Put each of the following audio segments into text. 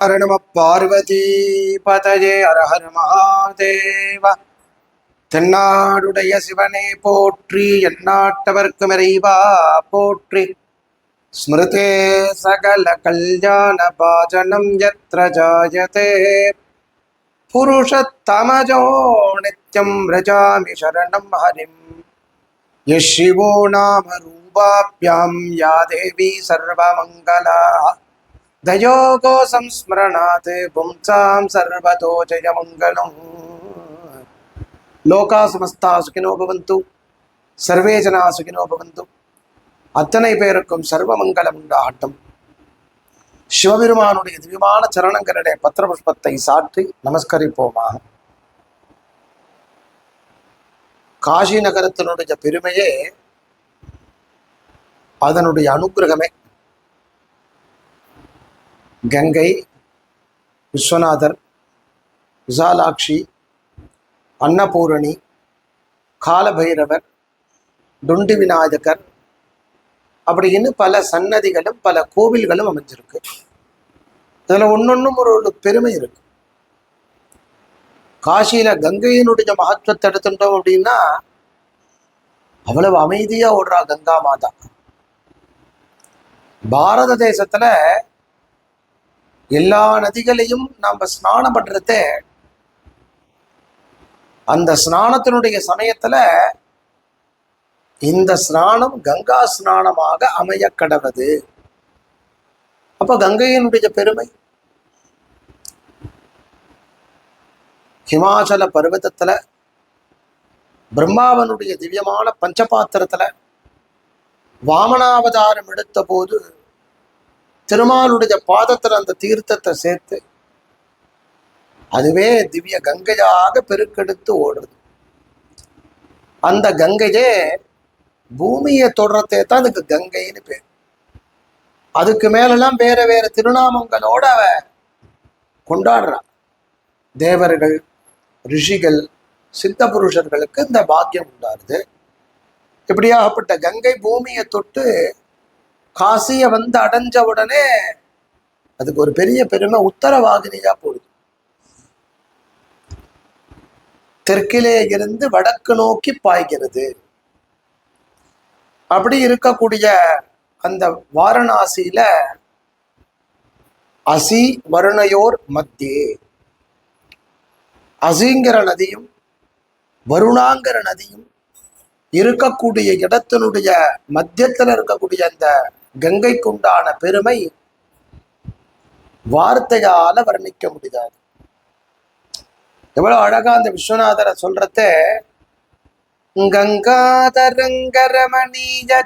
ஹர நம பார்வதி பதயே ஹரஹர மகாதேவ. தென்னாடுடைய சிவனே போற்றி எந்நாட்டவர்க்கும் இறைவா போற்றி. ஸ்மிருதே சகல கல்யாண பாஜனம் யத்ர ஜாயதே. புருஷத்தமஜோ நித்யம் ரஜாமி சரணம் ஹரிம். யஸ் நாம ரூபாபியாம் யா தேவி சர்வமங்களா தயோகோ சம்ஸ்மரணாத் பும்சாம் சர்வதோ ஜெயமங்கலம். லோகா சமஸ்தா சுகினோ பவந்து சர்வே ஜனா சுகினோ பவந்து. அத்தனை பேருக்கும் சர்வமங்கலம் உண்டாகட்டும். சிவபெருமானுடைய திவ்யமான சரணங்களிடையே பத்திரபுஷ்பத்தை சாற்றி நமஸ்கரிப்போமாக காஷி நகரத்தினுடைய பெருமையே அதனுடைய அனுகிரகமே. கங்கை விஸ்வநாதர் விசாலாட்சி அன்னபூரணி காலபைரவர் டுண்டு விநாயகர் அப்படின்னு பல சன்னதிகளும் பல கோவில்களும் அமைஞ்சிருக்கு. இதுல ஒன்றொன்றும் ஒரு ஒரு பெருமை இருக்கு. காசியில கங்கையினுடைய மகத்துவத்தை எடுத்துட்டோம் அப்படின்னா அவ்வளவு அமைதியா ஓடுறா கங்கா மாதா. பாரத தேசத்துல எல்லா நதிகளையும் நாம் ஸ்நானம் பண்றத அந்த ஸ்நானத்தினுடைய சமயத்துல இந்த ஸ்நானம் கங்கா ஸ்நானமாக அமைய கடவுது. அப்ப கங்கையினுடைய பெருமை? ஹிமாச்சல பர்வதத்துல பிரம்மாவனுடைய திவ்யமான பஞ்சபாத்திரத்தில் வாமனாவதாரம் எடுத்த போது திருமாலுடைய பாதத்துல அந்த தீர்த்தத்தை சேர்த்து அதுவே திவ்ய கங்கையாக பெருக்கெடுத்து ஓடுறது அந்த கங்கையே பூமியை தொடரத்தே தான் அதுக்கு கங்கைன்னு பேர். அதுக்கு மேலெல்லாம் வேற வேற திருநாமங்களோட அவ கொண்டாடுறான் தேவர்கள் ரிஷிகள் சித்த புருஷர்களுக்கு இந்த பாக்கியம் உண்டாருது இப்படியாகப்பட்ட கங்கை பூமியை தொட்டு காசியை வந்து அடைஞ்ச உடனே அதுக்கு ஒரு பெரிய பெருமை உத்தரவாகினியா போடுது தெற்கிலே இருந்து வடக்கு நோக்கி பாய்கிறது. அப்படி இருக்கக்கூடிய அந்த வாரணாசியில அசி வருணையோர் மத்தியே. அசிங்கிற நதியும் வருணாங்கிற நதியும் இருக்கக்கூடிய இடத்தினுடைய மத்தியத்தில் இருக்கக்கூடிய அந்த கங்கைக்குண்டான பெருமை வார்த்தையால வர்ணிக்க முடியாது. எவ்வளவு அழகா அந்த விஸ்வநாதரை சொல்றத கங்காதரங்கரமணீய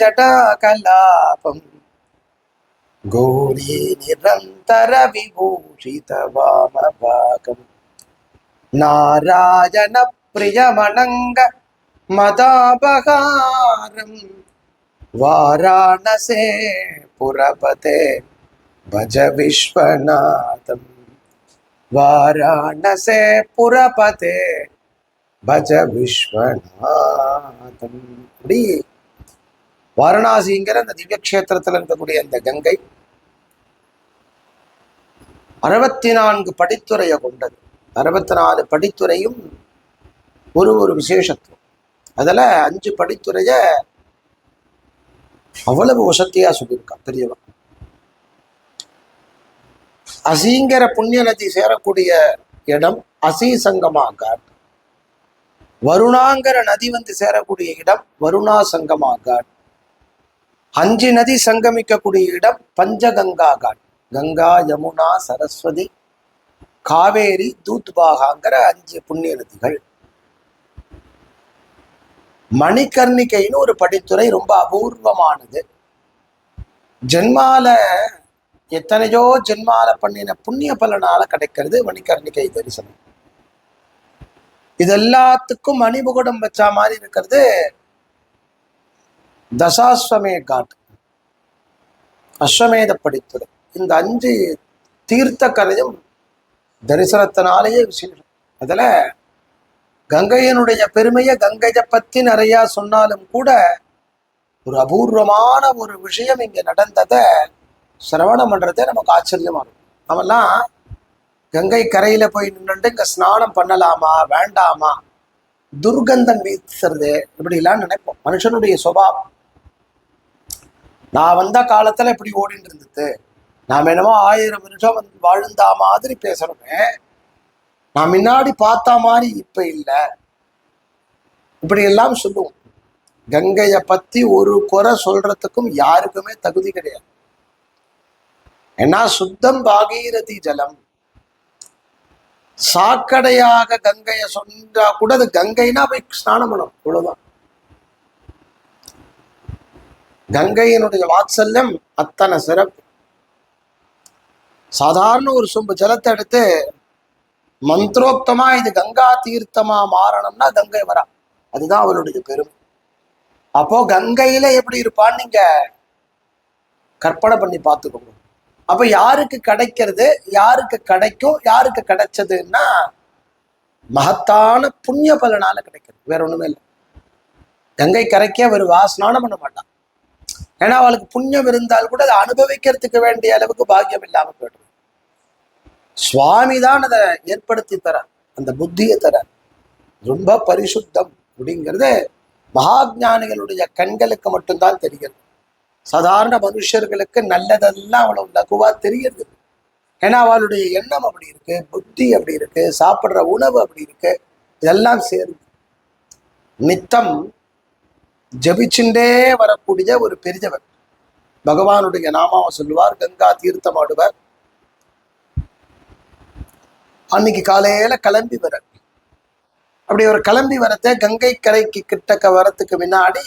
ஜடா கலாபம் கோரி நிரந்தர விபூஷித வாமபாகம் நாராயண பிரியமணங்க மதாபகாரம் வாராணசே புரபதே பஜ விஸ்வநாதம். வாராணசே புரபதே பஜ விஸ்வநாதம். அப்படி வாரணாசிங்கிற அந்த திவ்யக்ஷேத்திரத்தில் இருக்கக்கூடிய அந்த கங்கை அறுபத்தி நான்கு படித்துறையை கொண்டது. அறுபத்தி நாலு படித்துறையும் ஒரு ஒரு விசேஷத்துவம். அதில் அஞ்சு படித்துறையை அவ்வளவு வசத்தியா சொல்லியிருக்கான் பெரியவன் அசிங்கிற புண்ணிய நதி சேரக்கூடிய இடம் அசி சங்கமா காட் வருணாங்கிற நதி வந்து சேரக்கூடிய இடம் வருணா சங்கமா காட் அஞ்சு நதி சங்கமிக்கக்கூடிய இடம் பஞ்சகங்கா காட் கங்கா யமுனா சரஸ்வதி காவேரி தூத்பாகாங்கிற அஞ்சு புண்ணிய நதிகள். மணிக்கர்ணிகைன்னு ஒரு படித்துறை ரொம்ப அபூர்வமானது. ஜென்மால எத்தனையோ ஜென்மால பண்ணின புண்ணிய பலனால கிடைக்கிறது மணிக்கர்ணிகை தரிசனம். இது எல்லாத்துக்கும் மணிபுகுடம் வச்சா மாதிரி இருக்கிறது தசாஸ்வமே காட். அஸ்வமேத படித்துறை. இந்த அஞ்சு தீர்த்த கரையும் தரிசனத்தினாலேயே விசேஷம் அதுல கங்கையனுடைய பெருமையை கங்கையை பத்தி நிறைய சொன்னாலும் கூட ஒரு அபூர்வமான ஒரு விஷயம் இங்க நடந்ததை சிரவணம் பண்றதே நமக்கு ஆச்சரியமா இருக்கும். நம்மெல்லாம் கங்கை கரையில போய் நின்றுட்டு இங்க ஸ்நானம் பண்ணலாமா வேண்டாமா துர்கந்தம் வீசுறது இப்படிலாம் நினைப்போம். மனுஷனுடைய சுபாவம். நான் வந்த காலத்துல இப்படி ஓடிட்டு இருந்தது. நாம் என்னமோ ஆயிரம் வருஷம் வந்து வாழ்ந்தா மாதிரி பேசுகிறோமே நான் முன்னாடி பார்த்த மாதிரி இப்ப இல்லை. இப்படி எல்லாம் சொல்லுவோம். கங்கைய பத்தி ஒரு குறை சொல்றதுக்கும் யாருக்குமே தகுதி கிடையாது. ஏன்னா சுத்தம் பாகீரதி ஜலம். சாக்கடையாக கங்கைய சொன்னா கூட அது கங்கைனா போய் ஸ்நானம் பண்ணும் இவ்வளவுதான். கங்கையினுடைய வாத்சல்யம் அத்தனை சிறப்பு. சாதாரண ஒரு சொம்பு ஜலத்தை எடுத்து மந்திரோக்தமா இது கங்கா தீர்த்தமா மாறணும்னா கங்கை வரா. அதுதான் அவளுடைய பெருமை. அப்போ கங்கையில எப்படி இருப்பான்னு நீங்க கற்பனை பண்ணி பார்த்துக்கோங்க. அப்ப யாருக்கு கிடைக்கிறது யாருக்கு கிடைக்கும் யாருக்கு கிடைச்சதுன்னா மகத்தான புண்ணிய பலனால கிடைக்கிறது. வேற ஒண்ணுமே இல்லை. கங்கை கரைக்கே வருவா ஸ்நானம் பண்ண மாட்டான். ஏன்னா அவளுக்கு புண்ணியம் இருந்தால் கூட அதை அனுபவிக்கிறதுக்கு வேண்டிய அளவுக்கு பாக்கியம் இல்லாம போயிடுது. சுவாமி தான் அதை ஏற்படுத்தி தர அந்த புத்தியை தர. ரொம்ப பரிசுத்தம் அப்படிங்கிறது மகாஜானிகளுடைய கண்களுக்கு மட்டும்தான் தெரிகிறது. சாதாரண மனுஷர்களுக்கு நல்லதெல்லாம் அவ்வளவு லகுவா தெரியறது ஏன்னா அவளுடைய எண்ணம் அப்படி இருக்கு புத்தி அப்படி இருக்கு சாப்பிடுற உணவு அப்படி இருக்கு இதெல்லாம் சேர்ந்து நித்தம் ஜபிச்சுண்டே வரக்கூடிய ஒரு பெரியவர். பகவானுடைய நாமாவை சொல்லுவார் கங்கா தீர்த்தமாடுவர் அன்னைக்கு காலையில கிளம்பி வர அப்படி ஒரு கிளம்பி வரத்தை கங்கை கரைக்கு கிட்டக்க வரத்துக்கு முன்னாடி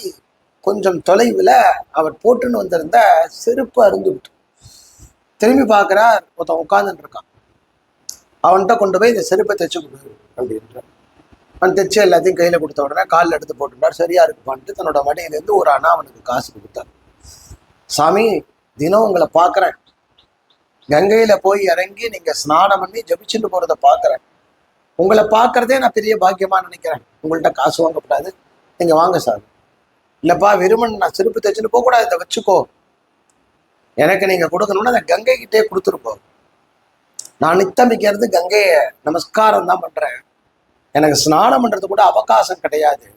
கொஞ்சம் தொலைவில் அவர் போட்டுன்னு வந்திருந்த செருப்பு அருந்து விட்டு. திரும்பி பார்க்குறார் ஒருத்தன் உட்காந்துட்டு இருக்கான். அவன்கிட்ட கொண்டு போய் இந்த செருப்பை தைச்சு கொடு அப்படின்ற அவன் தைச்சு எல்லாத்தையும் கையில் கொடுத்த உடனே காலில் எடுத்து போட்டுட்டார். சரியா இருக்குப்பான்ட்டு தன்னோட மடியிலேருந்து ஒரு அண்ணா அவனுக்கு காசு கொடுத்தார். சாமி தினம் உங்களை பார்க்குறேன். கங்கையில போய் இறங்கி நீங்க ஸ்நானம் பண்ணி ஜபிச்சுட்டு போறத பார்க்குறேன். உங்களை பார்க்கறதே நான் பெரிய பாக்கியமா நினைக்கிறேன். உங்கள்கிட்ட காசு வாங்கக்கூடாது. நீங்க வாங்க சார். இல்லப்பா வெறுமன் நான் செருப்பு தைச்சுட்டு கூடாது இதை வச்சுக்கோ. எனக்கு நீங்க கொடுக்கணும்னா அந்த கங்கை கிட்டே கொடுத்துருப்போம். நான் நித்தமிக்கிறது கங்கையை நமஸ்காரம் தான் பண்றேன். எனக்கு ஸ்நானம் பண்றது கூட அவகாசம் கிடையாது.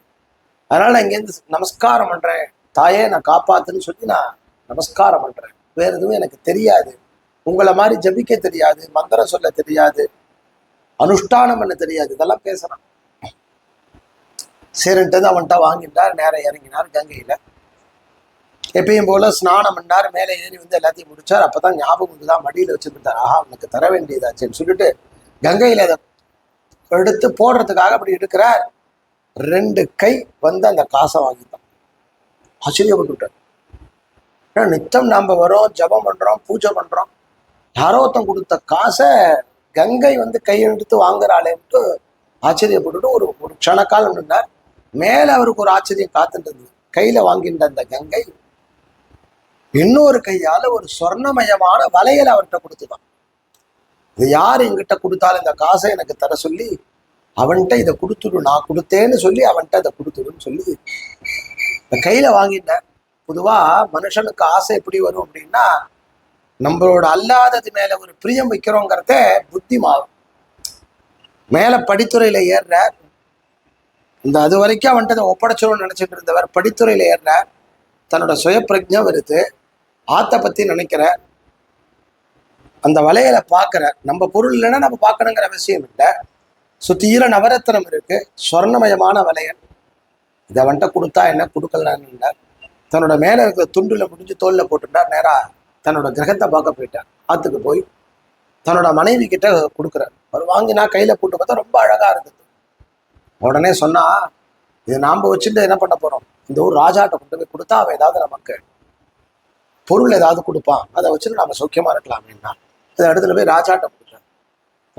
அதனால நான் இங்கேருந்து நமஸ்காரம் பண்றேன். தாயே நான் காப்பாத்துன்னு சொல்லி நான் நமஸ்காரம் பண்றேன். வேற எதுவும் எனக்கு தெரியாது. உங்களை மாதிரி ஜபிக்க தெரியாது மந்திரம் சொல்ல தெரியாது அனுஷ்டானம் பண்ண தெரியாது இதெல்லாம் பேசுறான் சரின்ட்டு அவன்கிட்ட வாங்கிட்டார் நேரம் இறங்கினார் கங்கையில. எப்பயும் போல ஸ்நானம் பண்ணார் மேலே ஏறி வந்து எல்லாத்தையும் முடிச்சார். அப்பதான் ஞாபகம் வந்துதான் மடியில வச்சிருந்தார். ஆஹா உனக்கு தர வேண்டியதாச்சுன்னு சொல்லிட்டு கங்கையில அதை எடுத்து போடுறதுக்காக அப்படி எடுக்கிறார். ரெண்டு கை வந்து அந்த காசை வாங்கிட்டான். ஆச்சரியப்பட்டுட்டார். ஏன்னா நித்தம் நாம் வரோம் ஜபம் பண்றோம் பூஜை பண்றோம். யாரோ ஒருத்தன் கொடுத்த காசை கங்கை வந்து கையெழுத்து வாங்குறாளேன்ட்டு ஆச்சரியப்பட்டுட்டு ஒரு ஒரு க்ஷணக்காலம் நின்றார். மேலே அவருக்கு ஒரு ஆச்சரியம் காத்துட்டு இருந்தது கையில வாங்கின்ற அந்த கங்கை இன்னொரு கையால் ஒரு சொர்ணமயமான வளையல் அவர்கிட்ட கொடுத்துதான். இது யார் என்கிட்ட கொடுத்தாலும் இந்த காசை எனக்கு தர சொல்லி அவன்கிட்ட இதை கொடுத்துடு நான் கொடுத்தேன்னு சொல்லி அவன்கிட்ட இதை கொடுத்துடுன்னு சொல்லி இந்த கையில் வாங்கிட்டேன் பொதுவாக மனுஷனுக்கு ஆசை எப்படி வரும் அப்படின்னா நம்மளோட அல்லாதது மேல ஒரு பிரியம் வைக்கிறோங்கிறத புத்தி மாறும் மேல படித்துறையில ஏறுற இந்த அது வரைக்கும் அவன்கிட்ட அதை ஒப்படைச்சிடும்னு நினைச்சிட்டு இருந்தவர் படித்துறையில ஏறுற தன்னோட சுய பிரஜை வருது. ஆத்த பத்தி நினைக்கிறார். அந்த வலையில பார்க்கிற நம்ம பொருள் இல்லைன்னா நம்ம பார்க்கணுங்கிற அவசியம் இல்லை. சுத்தீர நவரத்னம் இருக்கு. சொர்ணமயமான வலையன். இதை வந்துட்டு கொடுத்தா என்ன கொடுக்கலான்னு தன்னோட மேல இருக்கிற துண்டுல முடிஞ்சு தோல்ல போட்டுட்டார். நேரா தன்னோட கிரகத்தை பார்க்க போயிட்டார். ஆத்துக்கு போய் தன்னோட மனைவி கிட்ட கொடுக்குறார். அவர் வாங்கினா கையில போட்டு பார்த்தா ரொம்ப அழகா இருந்தது. உடனே சொன்னா இது நாம வச்சுட்டு என்ன பண்ண போறோம்? இந்த ஊர் ராஜாட்ட கொண்டு போய் கொடுத்தா அவன் ஏதாவது நமக்கு பொருள் ஏதாவது கொடுப்பான். அதை வச்சுட்டு நம்ம சௌக்கியமாக இருக்கலாம் அப்படின்னா இதை இடத்துல போய் ராஜாட்ட கொடுக்குறான்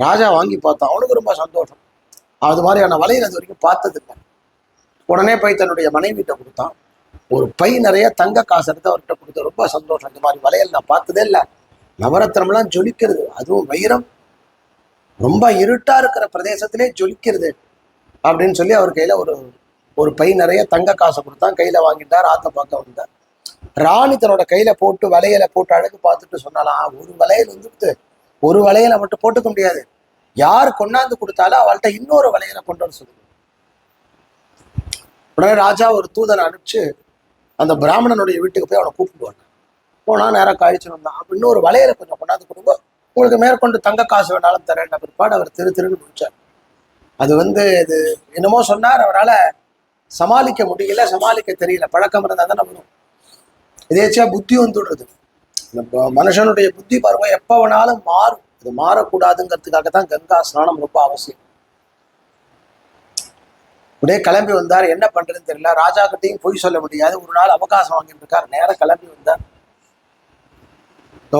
ராஜா வாங்கி பார்த்தான் அவனுக்கு ரொம்ப சந்தோஷம். அது மாதிரியான வலையில் அது வரைக்கும் பார்த்ததில்லை. உடனே போய் தன்னுடைய மனைவிட்ட கொடுத்தான். ஒரு பை நிறைய தங்க காசு எடுத்து அவர்கிட்ட கொடுத்து ரொம்ப சந்தோஷம். இந்த மாதிரி வளையல் நான் பார்த்ததே இல்லை. நவரத்னம்லாம் ஜொலிக்கிறது. அதுவும் வைரம். ரொம்ப இருட்டா இருக்கிற பிரதேசத்திலே ஜொலிக்கிறது அப்படின்னு சொல்லி அவர் கையில ஒரு ஒரு பை நிறைய தங்க காசை கொடுத்தான். கையில வாங்கிட்டார் ஆத்த பார்க்க வந்தார். ராணி தன்னோட கையில போட்டு வளையலை போட்டு அழகு பார்த்துட்டு சொன்னாலாம் ஒரு வளையல் வந்துட்டு ஒரு வளையலை மட்டும் போட்டுக்க முடியாது. யார் கொண்டாந்து கொடுத்தாலும் அவள்கிட்ட இன்னொரு வளையலை கொண்டு வர சொல்லுங்க உடனே ராஜா ஒரு தூதனை அனுப்பிச்சு அந்த பிராமணனுடைய வீட்டுக்கு போய் அவனை கூப்பிடுவாங்க. போனா நேரம் கழிச்சு வந்தான் அப்போ இன்னொரு வளையலை கொஞ்சம் கொண்டாந்து கொடுங்க. உங்களுக்கு மேற்கொண்டு தங்க காசு வேணாலும் தரேன் பிற்பாடு அவர் திரு திருன்னு முடிச்சார். அது வந்து இது என்னமோ சொன்னார் அவரால் சமாளிக்க முடியல சமாளிக்க தெரியல. பழக்கம் இருந்தால் தான் நம்ம இதேச்சியா புத்தி வந்துடுறது. நம்ம மனுஷனுடைய புத்தி பாருங்க எப்போ வேணாலும் மாறும். இது மாறக்கூடாதுங்கிறதுக்காக தான் கங்கா ஸ்நானம் ரொம்ப அவசியம். உடனே கிளம்பி வந்தார். என்ன பண்றதுன்னு தெரியல. ராஜா கிட்டையும் பொய் சொல்ல முடியாது. ஒரு நாள் அவகாசம் வாங்கிட்டு இருக்கார் நேரம் கிளம்பி வந்தார்.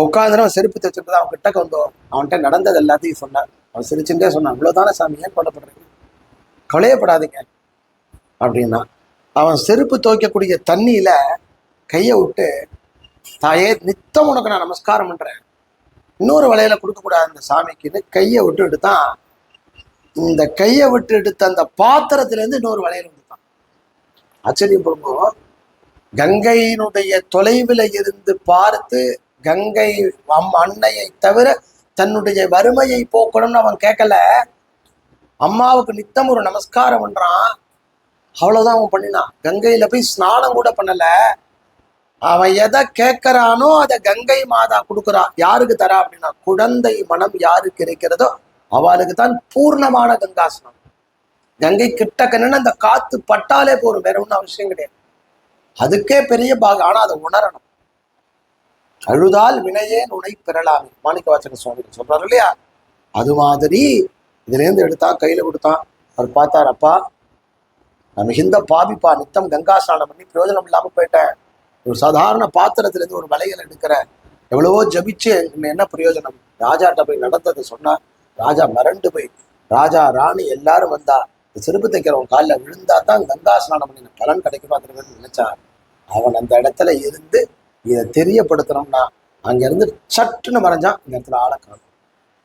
உட்காந்து அவன் செருப்பு தைச்சிட்டு அவன் கிட்டக்க வந்தோம் அவன்கிட்ட நடந்தது எல்லாத்தையும் சொன்னார் அவன் சிரிச்சுட்டே சொன்னான். இவ்வளவுதானே சாமி? ஏன் கொல்லப்படுறீங்க? கவலையப்படாதீங்க. அப்படின்னா அவன் செருப்பு துவைக்கக்கூடிய தண்ணியில கையை விட்டு தாயே நித்தம் உனக்கு நான் நமஸ்காரம் பண்றேன். இன்னொரு வலையில கொடுக்கக்கூடாது அந்த சாமிக்குன்னு கையை விட்டு தான் இந்த கையை விட்டு எடுத்த அந்த பாத்திரத்துல இருந்து இன்னொரு வளையல் கொடுத்தான். ஆச்சரியம் கங்கையினுடைய தொலைவில் இருந்து பார்த்து கங்கை அம் அன்னையை தவிர தன்னுடைய வறுமையை போக்கணும்னு அவன் கேட்கல. அம்மாவுக்கு நித்தம் ஒரு நமஸ்காரம் பண்றான். அவ்வளவுதான் அவன் பண்ணினான். கங்கையில போய் ஸ்நானம் கூட பண்ணல. அவன் எதை கேட்கறானோ அதை கங்கை மாதா கொடுக்குறா. யாருக்கு தரா அப்படின்னா குழந்தை மனம் யாருக்கு இருக்கிறதோ அவளுக்கு தான் பூர்ணமான கங்காசனம். கங்கை கிட்ட அந்த காத்து பட்டாலே போதும். வேற ஒன்றும் அவசியம் கிடையாது. அதுக்கே பெரிய பாகம். ஆனா அதை உணரணும். அழுதால் வினையே நுனை பெறலாமே. மாணிக்க வாசக சுவாமி சொல்றாரு இல்லையா? அது மாதிரி இதுல இருந்து எடுத்தான் கையில கொடுத்தான். அவர் பார்த்தார் அப்பா நான் மிகுந்த பாபிப்பா நித்தம் கங்கா ஸ்நானம் பண்ணி பிரயோஜனம் இல்லாம போயிட்டேன். ஒரு சாதாரண பாத்திரத்துல இருந்து ஒரு வளையல் எடுக்கிற எவ்வளவோ ஜபிச்சு என்ன பிரயோஜனம்? ராஜாட்ட போய் நடந்ததை சொன்னா ராஜா மிரண்டு போய். ராஜா ராணி எல்லாரும் வந்தா இந்த செருப்பு தைக்கிறவன் காலில் விழுந்தா தான் கங்கா ஸ்நானம் பண்ணின பலன் கிடைக்குமா திரும்ப நினைச்சான். அவன் அந்த இடத்துல இருந்து இதை தெரியப்படுத்தணும்னா அங்கிருந்து சட்டுன்னு மறைஞ்சான். இந்த இடத்துல ஆளை காணும்.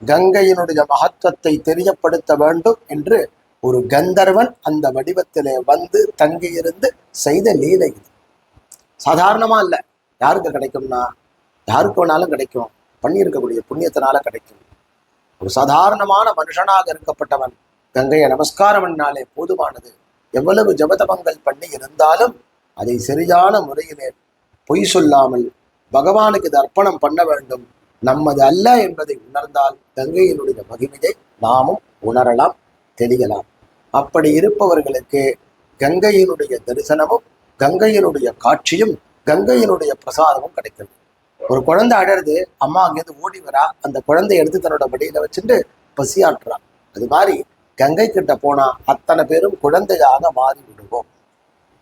கங்கையினுடைய மகத்துவத்தை தெரியப்படுத்த வேண்டும் என்று ஒரு கந்தர்வன் அந்த வடிவத்திலே வந்து தங்கியிருந்து செய்த லீலை இது. சாதாரணமா இல்லை. யாருக்கு கிடைக்கும்னா யாருக்கு வேணாலும் கிடைக்கும். பண்ணியிருக்கக்கூடிய புண்ணியத்தினால கிடைக்கும். ஒரு சாதாரணமான மனுஷனாக இருக்கப்பட்டவன் கங்கையை நமஸ்காரம் பண்ணாலே போதுமானது. எவ்வளவு ஜபதபங்கள் பண்ணி இருந்தாலும் அதை சரியான முறையிலே பொய் சொல்லாமல் பகவானுக்கு தர்ப்பணம் அர்ப்பணம் பண்ண வேண்டும். நம்மது அல்ல என்பதை உணர்ந்தால் கங்கையினுடைய மகிமையை நாமும் உணரலாம் தெரியலாம் அப்படி இருப்பவர்களுக்கு கங்கையினுடைய தரிசனமும் கங்கையினுடைய காட்சியும் கங்கையினுடைய பிரசாதமும் கிடைக்கிறது. ஒரு குழந்தை அடருது அம்மா அங்கேருந்து ஓடி வரா அந்த குழந்தைய எடுத்து தன்னோட மடியில வச்சுட்டு பசியாற்றுறா அது மாதிரி கங்கை கிட்ட போனா அத்தனை பேரும் குழந்தையாக மாறி விடுவோம்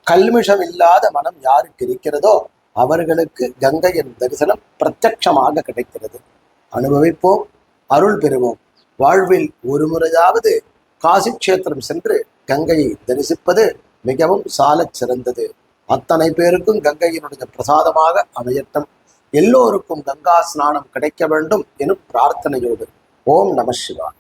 கல்மிஷம் இல்லாத மனம் யாருக்கு இருக்கிறதோ அவர்களுக்கு கங்கையின் தரிசனம் பிரத்யட்சமாக கிடைக்கிறது. அனுபவிப்போம் அருள் பெறுவோம். வாழ்வில் ஒரு முறையாவது காசி கஷேத்திரம் சென்று கங்கையை தரிசிப்பது மிகவும் சாலச் சிறந்தது. அத்தனை பேருக்கும் கங்கையினுடைய பிரசாதமாக அமையட்டும். எல்லோருக்கும் கங்கா ஸ்நானம் கிடைக்க வேண்டும் எனும் பிரார்த்தனையோடு ஓம் நம சிவாய்.